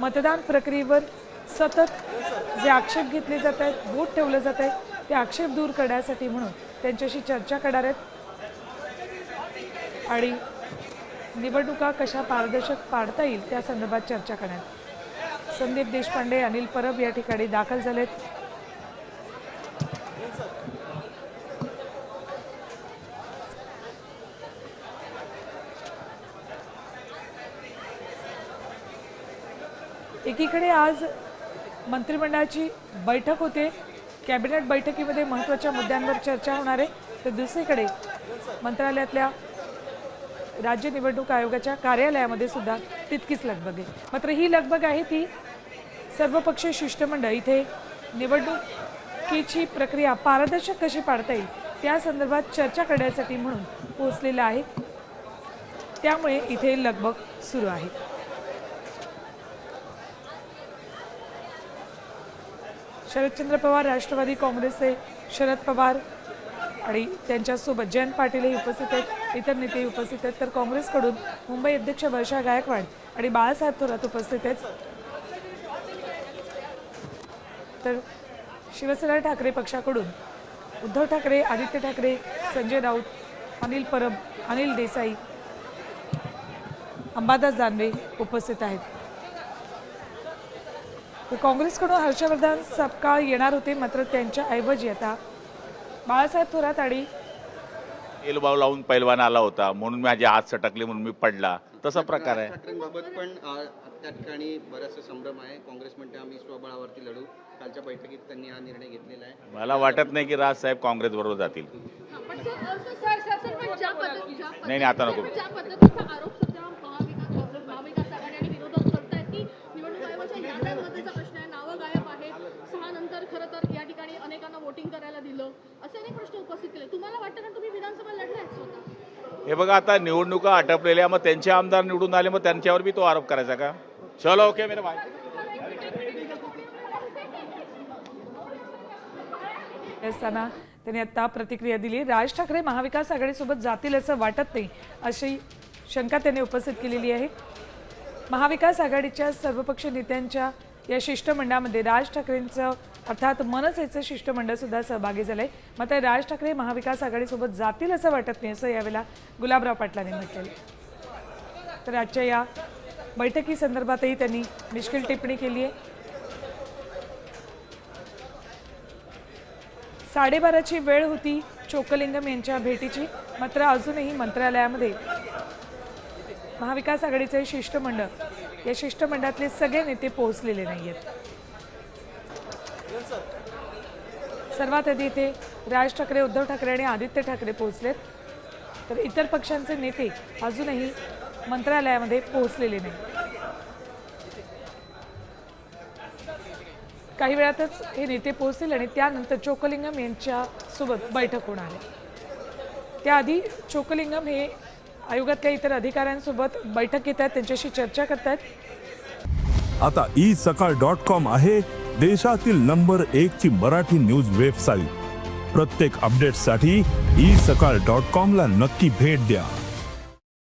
मतदान प्रक्रियेवर सतत जे आक्षेप घेतले जात आहेत बोट ठेवलं जात आहे ते आक्षेप दूर करण्यासाठी म्हणून त्यांच्याशी चर्चा करणार आहेत. आणि निवडणुका कशा पारदर्शक पाडता येईल त्या संदर्भात चर्चा करण्यात संदीप देशपांडे अनिल परब या ठिकाणी दाखल झालेत. एकीकडे आज मंत्रिमंडळाची बैठक होते. कॅबिनेट बैठकीमध्ये महत्त्वाच्या मुद्द्यांवर चर्चा होणार आहे. तर दुसरीकडे मंत्रालयातल्या राज्य निवडणूक आयोगाच्या कार्यालयामध्ये सुद्धा तितकीच लगबग आहे. मात्र ही लगबग आहे ती सर्वपक्षीय शिष्टमंडळ इथे निवडणुकीची प्रक्रिया पारदर्शक कशी पाडता येईल त्या संदर्भात चर्चा करण्यासाठी म्हणून पोहोचलेलं आहे. त्यामुळे इथे लगबग सुरू आहे. शरदचंद्र पवार राष्ट्रवादी काँग्रेसचे शरद पवार आणि त्यांच्यासोबत जयंत पाटीलही उपस्थित आहेत इतर नेतेही उपस्थित आहेत. तर काँग्रेसकडून मुंबई अध्यक्ष वर्षा गायकवाड आणि बाळासाहेब थोरात उपस्थित आहेत. तर शिवसेना ठाकरे पक्षाकडून उद्धव ठाकरे आदित्य ठाकरे संजय राऊत अनिल परब अनिल देसाई अंबादास दानवे उपस्थित आहेत. काँग्रेसकडून हर्षवर्धन सपकाळ येणार होते मात्र त्यांच्या ऐवजी आता बाळासाहेब थोरात आणि एलबाव लावून पैलवान आला होता म्हणून माझे हात सटकले म्हणून मी पडला. तसा प्रकार आहे. ठाकरेंबाबत पण अ, त्या ठिकाणी बराचसा संभ्रम आहे. काँग्रेस म्हणते आम्ही स्वबळावरती लढू. कालच्या बैठकीत त्यांनी हा निर्णय घेतलेला आहे. मला वाटत नाही की राजसाहेब काँग्रेस बरोबर जातील. पण sir, sir, sir, sir, sir, पण ज्या पद्धती- ज्या नाही, नाही, आता नको. पद्धती- ज्या पद्धतीचा ठिकाणी अनेकांना वोटिंग करायला दिलं. असे अनेक प्रश्न उपस्थित केले. तुम्हाला वाटतं का तुम्ही विधानसभा लढलाय स्वतः? हे बघा आता निवडणुका आटपलेल्या मग त्यांचे आमदार निवडून आले मग त्यांच्यावर बी तो आरोप करायचा का? चलो ओके मेरे भाई. असताना त्यांनी आता प्रतिक्रिया दिली. राज ठाकरे महाविकास आघाडीसोबत जातील असं वाटत नाही अशी शंका त्यांनी उपस्थित केलेली आहे. महाविकास आघाडीच्या सर्वपक्ष नेत्यांच्या या शिष्टमंडळामध्ये राज ठाकरेंचं अर्थात मनसेचं शिष्टमंडळ सुद्धा सहभागी झालंय. मात्र राज ठाकरे महाविकास आघाडीसोबत जातील असं वाटत नाही असं यावेळेला गुलाबराव पाटलांनी म्हटलेलं तर आजच्या या बैठकीसंदर्भातही त्यांनी मिश्किल टिप्पणी केली आहे. साडेबाराची वेळ होती चोकलिंगम यांच्या भेटीची मात्र अजूनही मंत्रालयामध्ये महाविकास आघाडीचे शिष्टमंडळ या शिष्टमंडळातले सगळे नेते पोहोचलेले नाही आहेत सर्वात आधी इथे राज ठाकरे उद्धव ठाकरे आणि आदित्य ठाकरे पोहोचलेत. तर इतर पक्षांचे नेते अजूनही मंत्रालयामध्ये पोहोचलेले नाही काही वेळातच हे नेते पोहोचतील आणि त्यानंतर चोकलिंगम यांच्या सोबत बैठक होणार आहे. त्याआधी चोकलिंगम हे आयोगातल्या इतर अधिकाऱ्यांसोबत बैठक घेत आहेत त्यांच्याशी चर्चा करतायत आता ई सकाळ डॉट कॉम आहे देशातील नंबर एक ची मराठी न्यूज वेबसाईट. प्रत्येक अपडेटसाठी ई सकाळ डॉट कॉम ला नक्की भेट द्या.